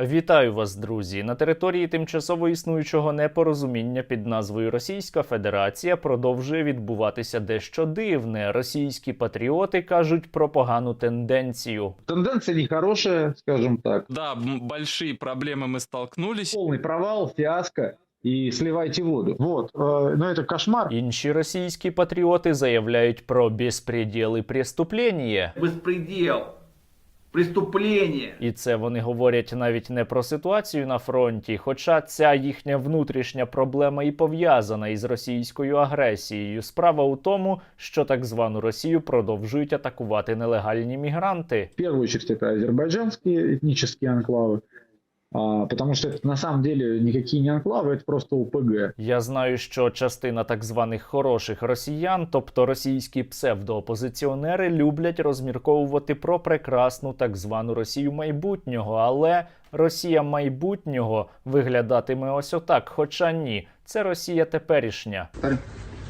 Вітаю вас, друзі! На території тимчасово існуючого непорозуміння під назвою Російська Федерація продовжує відбуватися дещо дивне. Російські патріоти кажуть про погану тенденцію. Тенденция нехорошая, скажем так. Да, м, большие проблемы мы столкнулись. Полный провал, фиаско и сливайте воду. Вот, э, но это кошмар. Інші російські патріоти заявляють про безпреділ і преступлення. беспредел, преступление. І це вони говорять навіть не про ситуацію на фронті, хоча ця їхня внутрішня проблема і пов'язана із російською агресією. Справа у тому, що так звану Росію продовжують атакувати нелегальні мігранти. В первую очередь это азербайджанские этнические анклавы, а, потому что это на самом деле никакие не анклавы, это просто УПГ. Я знаю, що частина так званих хороших росіян, тобто російські псевдоопозиціонери, люблять розмірковувати про прекрасну так звану Росію майбутнього, але Росія майбутнього виглядатиме ось отак. Хоча ні, це Росія теперішня.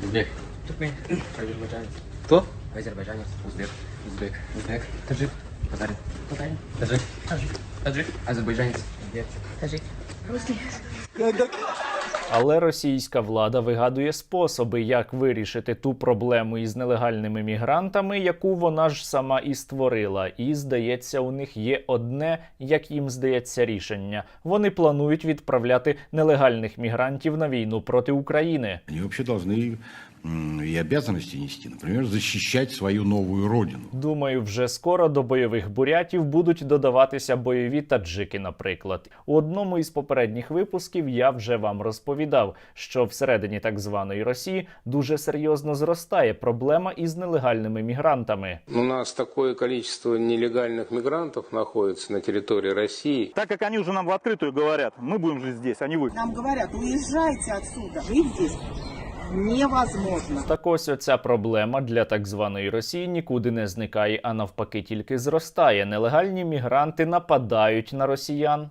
Узбек. Туркмен. Азербайджанец. Кто? Азербайджанец. Узбек. Узбек. Узбек. Таджик. Татарин. Татарин. Таджик. Таджик. Таджик. Азербайджанец. Таджик. Русский. Але російська влада вигадує способи, як вирішити ту проблему із нелегальними мігрантами, яку вона ж сама і створила. І здається, у них є одне, як їм здається, рішення. Вони планують відправляти нелегальних мігрантів на війну проти України. Они вообще должны м, и обязанности нести, например, защищать свою новую родину. Думаю, вже скоро до бойових бурятів будуть додаватися бойові таджики, наприклад. У одному із попередніх випусків я вже вам розповідав, що всередині так званої Росії дуже серйозно зростає проблема із нелегальними мігрантами. У нас такое количество нелегальных мигрантов находится на территории России. Так как они уже нам в открытую говорят, мы будем жить здесь, а не вы. Нам говорят, уезжайте отсюда. Жить здесь невозможно. Так ось оця проблема для так званої Росії нікуди не зникає, а навпаки, тільки зростає. Нелегальні мігранти нападають на росіян.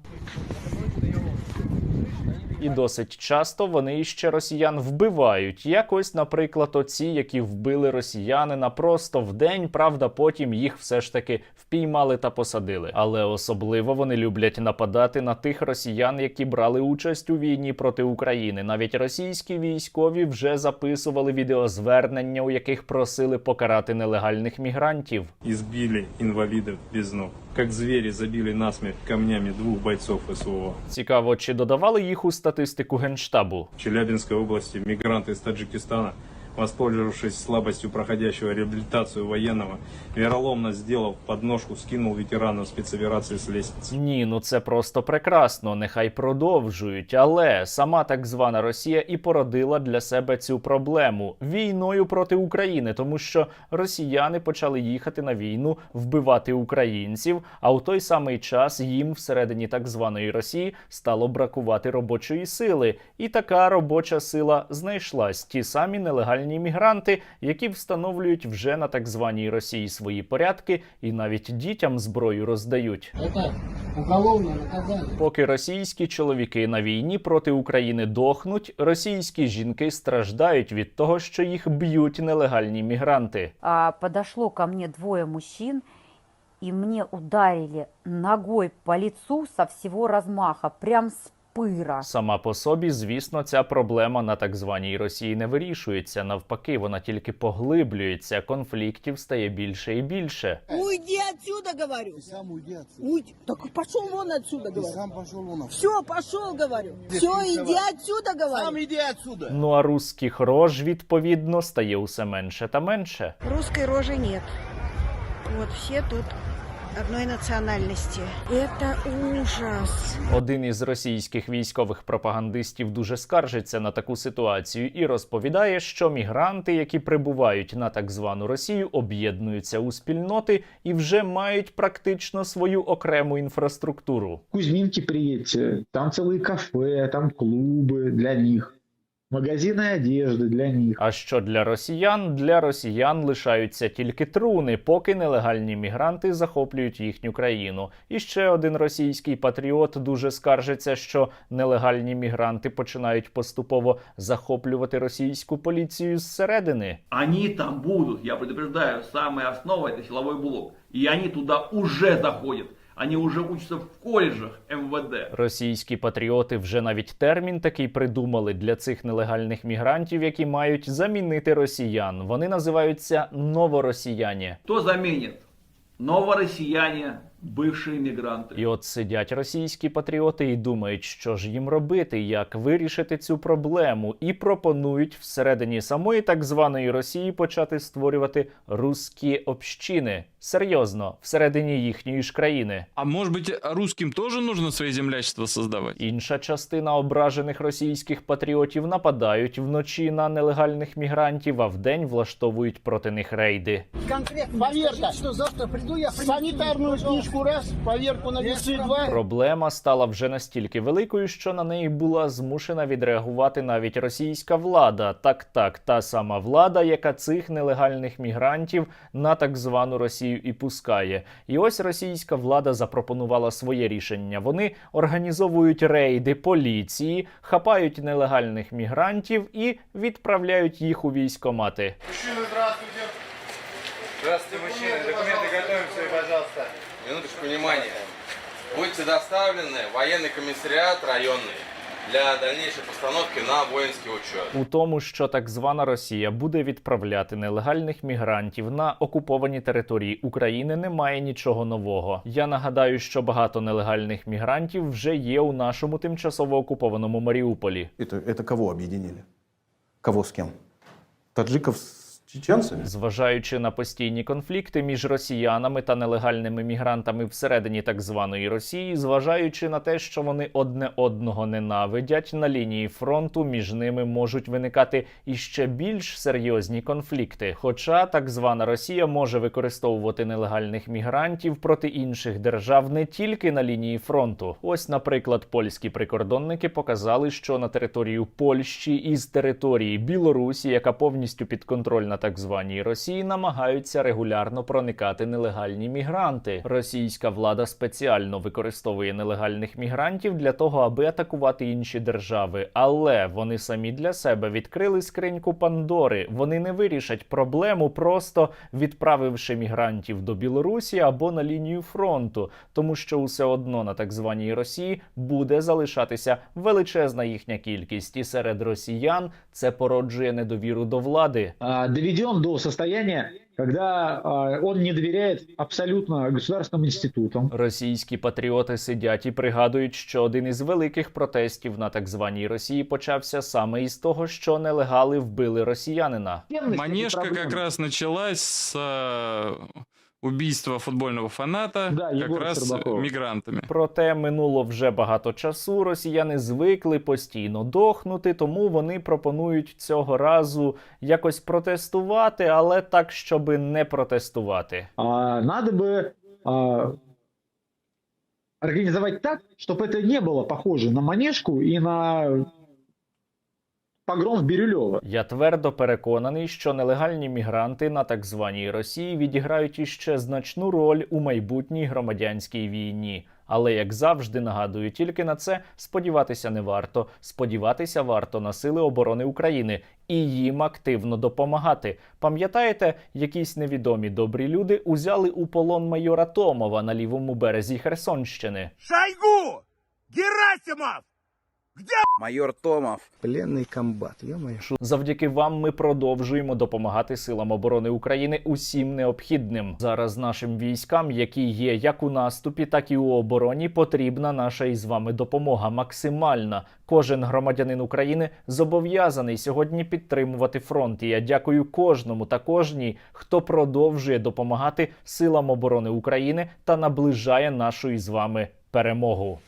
І досить часто вони іще росіян вбивають. Якось, наприклад, оці, які вбили росіянина просто в день, правда, потім їх все ж таки впіймали та посадили. Але особливо вони люблять нападати на тих росіян, які брали участь у війні проти України. Навіть російські військові вже записували відеозвернення, у яких просили покарати нелегальних мігрантів. избили инвалидов без ног. Как звери забили насмерть камнями двух бойцов СВО. Цікаво, чи додавали їх у статистику генштабу. В Челябинской области мигранты из Таджикистана, воспользовавшись слабостью проходящего реабилитацию военного, вероломно сделав подножку, скинул ветерана спецоперации с лестницы. Ні, ну це просто прекрасно. Нехай продовжують. Але сама так звана Росія і породила для себе цю проблему війною проти України, тому що росіяни почали їхати на війну, вбивати українців. А у той самий час їм всередині так званої Росії стало бракувати робочої сили. І така робоча сила знайшлась. Ті самі нелегальні мігранти, які встановлюють вже на так званій Росії свої порядки і навіть дітям зброю роздають. Поки російські чоловіки на війні проти України дохнуть, російські жінки страждають від того, що їх б'ють нелегальні мігранти. а, подошло ко мне двое мужчин, и мне ударили ногой по лицу со всего размаха, прям с пыра. Сама по собі, звісно, ця проблема на так званій Росії не вирішується. Навпаки, вона тільки поглиблюється. Конфліктів стає більше і більше. Уйди отсюда, говорю. Ты сам уйди отсюда. Уйди. Так пошел вон отсюда, говорю. сам пошел вон. Все, пошел, говорю. Все, иди отсюда, говорю. Сам иди отсюда. Ну а русських рож відповідно стає усе менше та менше. Русской рожи нет. Вот все тут одной национальности. Это ужас. Один із російських військових пропагандистів дуже скаржиться на таку ситуацію і розповідає, що мігранти, які прибувають на так звану Росію, об'єднуються у спільноти і вже мають практично свою окрему інфраструктуру. В Кузьминки приедьте, там целые кафе, там клубы для них, магазины одежды для них. А що для росіян? Для росіян лишаються тільки труни, поки нелегальні мігранти захоплюють їхню країну. І ще один російський патріот дуже скаржиться, що нелегальні мігранти починають поступово захоплювати російську поліцію зсередини. Они там будут, я предупреждаю, самая основа это силовой блок. И они туда уже заходят. Они уже учатся в коледжах МВД. Російські патріоти вже навіть термін такий придумали для цих нелегальних мігрантів, які мають замінити росіян. Вони називаються новоросіяні. Хто замінить? Новороссияне, бывшие мигранты. І от сидять російські патріоти і думають, що ж їм робити, як вирішити цю проблему, і пропонують всередині самої так званої Росії почати створювати русські общини. Серйозно, всередині їхньої ж країни. А может быть, русским тоже нужно свои землячества создавать? Інша частина ображених російських патріотів нападають вночі на нелегальних мігрантів, а вдень влаштовують проти них рейди. Конкретно Поверка. что завтра приду я санитарную книжку раз, поверку на весы два. Проблема стала вже настільки великою, що на неї була змушена відреагувати навіть російська влада. Так, так, та сама влада, яка цих нелегальних мігрантів на так звану Росію і пускає. І ось російська влада запропонувала своє рішення. Вони організовують рейди поліції, хапають нелегальних мігрантів і відправляють їх у військомати. Здравствуйте, мужчины. Документы готовим себе, пожалуйста. Минуточку внимания. Будете доставлены в военный комиссариат районный для дальнейшей постановки на воинский учет. У тому, що так звана Росія буде відправляти нелегальних мігрантів на окуповані території України, немає нічого нового. Я нагадаю, що багато нелегальних мігрантів вже є у нашому тимчасово окупованому Маріуполі. Это, это кого объединили? Кого с кем? Таджиков с чеченцами? Зважаючи на постійні конфлікти між росіянами та нелегальними мігрантами всередині так званої Росії, зважаючи на те, що вони одне одного ненавидять, на лінії фронту між ними можуть виникати іще більш серйозні конфлікти. Хоча так звана Росія може використовувати нелегальних мігрантів проти інших держав не тільки на лінії фронту. Ось, наприклад, польські прикордонники показали, що на територію Польщі із території Білорусі, яка повністю підконтрольна так званій Росії, намагаються регулярно проникати нелегальні мігранти. Російська влада спеціально використовує нелегальних мігрантів для того, аби атакувати інші держави. Але вони самі для себе відкрили скриньку Пандори. Вони не вирішать проблему, просто відправивши мігрантів до Білорусі або на лінію фронту, тому що усе одно на так званій Росії буде залишатися величезна їхня кількість, і серед росіян це породжує недовіру до влади. а, доведен до состояния, когда он не доверяет абсолютно государственным институтам. Російські патріоти сидять і пригадують, що один із великих протестів на так званій Росії почався саме із того, що нелегали вбили росіянина. Манежка как раз началась с э, убийства футбольного фаната Да, как Егора раз Щербакова. мигрантами. Проте минуло вже багато часу. Росіяни звикли постійно дохнути, тому вони пропонують цього разу якось протестувати, але так, щоби не протестувати. А, надо бы а, организовать так, чтобы это не было похоже на манежку и на погром в Бирюлево. Я твердо переконаний, що нелегальні мігранти на так званій Росії відіграють іще значну роль у майбутній громадянській війні. Але як завжди нагадую, тільки на це сподіватися не варто. Сподіватися варто на сили оборони України і їм активно допомагати. Пам'ятаєте, якісь невідомі добрі люди узяли у полон майора Томова на лівому березі Херсонщини. Шойгу! Герасимов! Майор Томов. Пленный комбат, ё-моё. Завдяки вам ми продовжуємо допомагати силам оборони України усім необхідним. Зараз нашим військам, які є як у наступі, так і у обороні, потрібна наша із вами допомога максимальна. Кожен громадянин України зобов'язаний сьогодні підтримувати фронт. І я дякую кожному та кожній, хто продовжує допомагати силам оборони України та наближає нашу із вами перемогу.